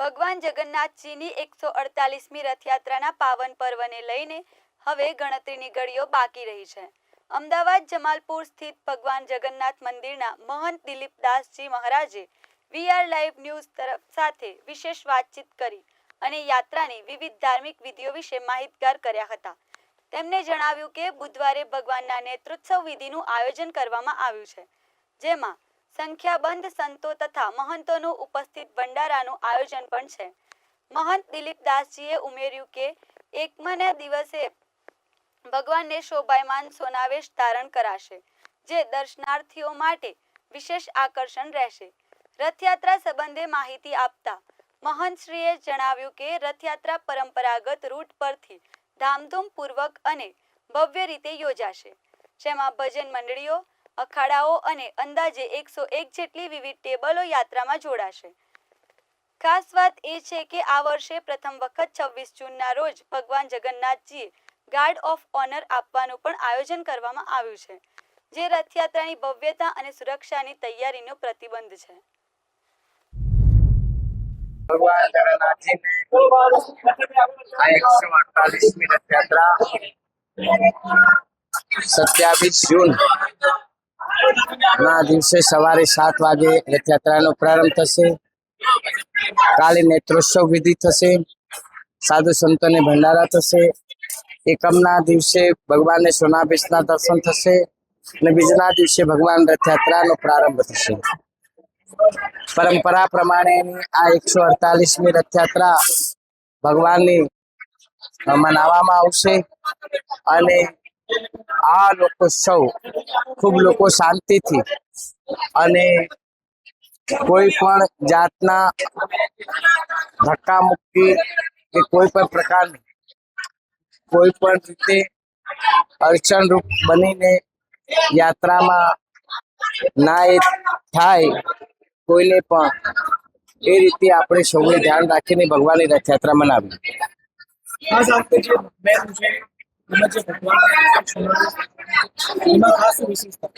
ભગવાન જગન્નાથજીની એકસો અડતાલીસમી રથયાત્રાના પાવન પર્વને લઈને હવે ગણતરીની ઘડીઓ બાકી રહી છે. અમદાવાદ જમાલપુર સ્થિત ભગવાન જગન્નાથ મંદિરના મહંત દિલીપદાસજી મહારાજે વીઆર લાઈવ ન્યૂઝ તરફ સાથે વિશેષ વાતચીત કરી અને યાત્રાની વિવિધ ધાર્મિક વિધિઓ વિશે માહિતગાર કર્યા હતા. તેમણે જણાવ્યું કે બુધવારે ભગવાનના નેત્રોત્સવ વિધિનું આયોજન કરવામાં આવ્યું છે, જેમાં સંખ્યાબંધ સંતો તથા મહંતોનું ઉપસ્થિત ભંડારાનું આયોજન પણ છે. મહંત દિલીપદાસજીએ ઉમેર્યું કે, એકમના દિવસે ભગવાનને શોભાયમાન સોનાવેશ ધારણ કરાશે, જે દર્શનાર્થીઓ માટે વિશેષ આકર્ષણ રહેશે. રથયાત્રા સંબંધે માહિતી આપતા મહંતશ્રીએ જણાવ્યું કે, રથયાત્રા પરંપરાગત રૂટ પરથી ધામધૂમપૂર્વક અને ભવ્ય રીતે યોજાશે, જેમાં ભજન મંડળીઓ અખાડાઓ અને અંદાજે એકસો એક જેટલી વિવિધ ટેબલો યાત્રામાં જોડાશે. ખાસ વાત એ છે કે આ વર્ષે પ્રથમ વખત છવ્વીસ જૂનના રોજ ભગવાન જગન્નાથજીએ ગાર્ડ ઓફ ઓનર આપવાનું પણ આયોજન કરવામાં આવ્યું છે, જે રથયાત્રાની ભવ્યતા અને સુરક્ષાની તૈયારીનો પ્રતિબંધ છે. ભગવાન જગન્નાથજી રથયાત્રા સત્યાવીસ જૂન ના દિવસે સવારે સાત વાગે રથયાત્રાનો પ્રારંભ થશે. કાલે નેત્રોત્સવ વિધિ થશે. સાધુ સંતોને ભંડારા થશે. એકમના દિવસે ભગવાનને સોનાભેસના દર્શન થશે અને બીજના દિવસે ભગવાન રથયાત્રાનો પ્રારંભ થશે. પરંપરા પ્રમાણે આ એકસો અડતાલીસમી રથયાત્રા ભગવાનની મનાવવામાં આવશે અને આ લોકોત્સવ ખૂબ લોકો શાંતિથી અને કોઈ પણ જાતના ધક્કા મુક્કી કે કોઈ પણ પ્રકારની કોઈ પણ રીતે અડચણરૂપ બનીને યાત્રામાં ના એ થાય, કોઈને પણ. એ રીતે આપણે સૌએ ધ્યાન રાખીને ભગવાનની રથયાત્રા મનાવી. ખાસ આપણે મેન જે એમાં ખાસ વિશેષતા.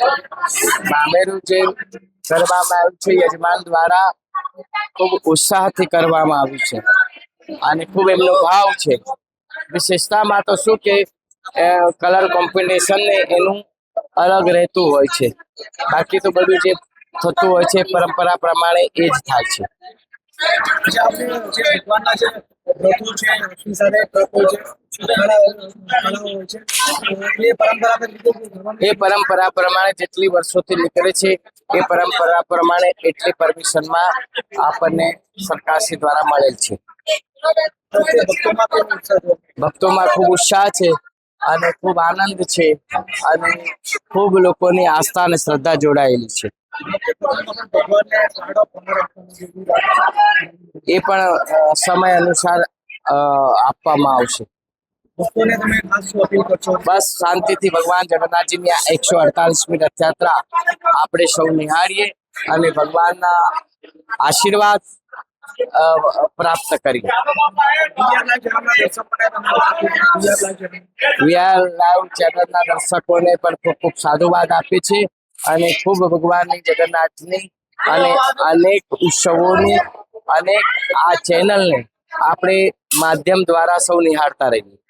મામેરું જે કરવામાં આવ્યું છે, યજમાન દ્વારા ખૂબ ઉત્સાહથી કરવામાં આવ્યું છે. અને ખૂબ એમનો ભાવ છે. વિશેષતામાં તો શું કે કલર કોમ્બિનેશન ને એનું અલગ રહેતું હોય છે. બાકી તો બધું જે થતું હોય છે, પરંપરા પ્રમાણે એ જ થાય છે. છે સાથે હોય છે એ પરંપરા પ્રમાણે જેટલી વર્ષોથી નીકળે છે એ પરંપરા પ્રમાણે એટલી પરમિશનમાં આપણને સરકારશ્રી દ્વારા મળેલ છે? ભક્તોમાં ખૂબ ઉત્સાહ છે અને ખૂબ આનંદ છે અને ખૂબ લોકોની આસ્થા અને શ્રદ્ધા જોડાયેલી છે. એ પણ સમય અનુસાર આપવામાં આવશે બસ શાંતિથી ભગવાન જગન્નાથજીની આ એકસો અડતાલીસમી રથયાત્રા આપણે સૌ નિહાળીએ અને ભગવાનના આશીર્વાદ પ્રાપ્ત ચેનલ વીઆર લાઈવ ચેનલના દર્શકોને પણ ખૂબ ખૂબ સાધુવાદ આપે છે અને ખૂબ ભગવાનની જગન્નાથની અને અનેક ઉત્સવોની અનેક આ ચેનલને આપણે માધ્યમ દ્વારા સૌ નિહાળતા રહીએ.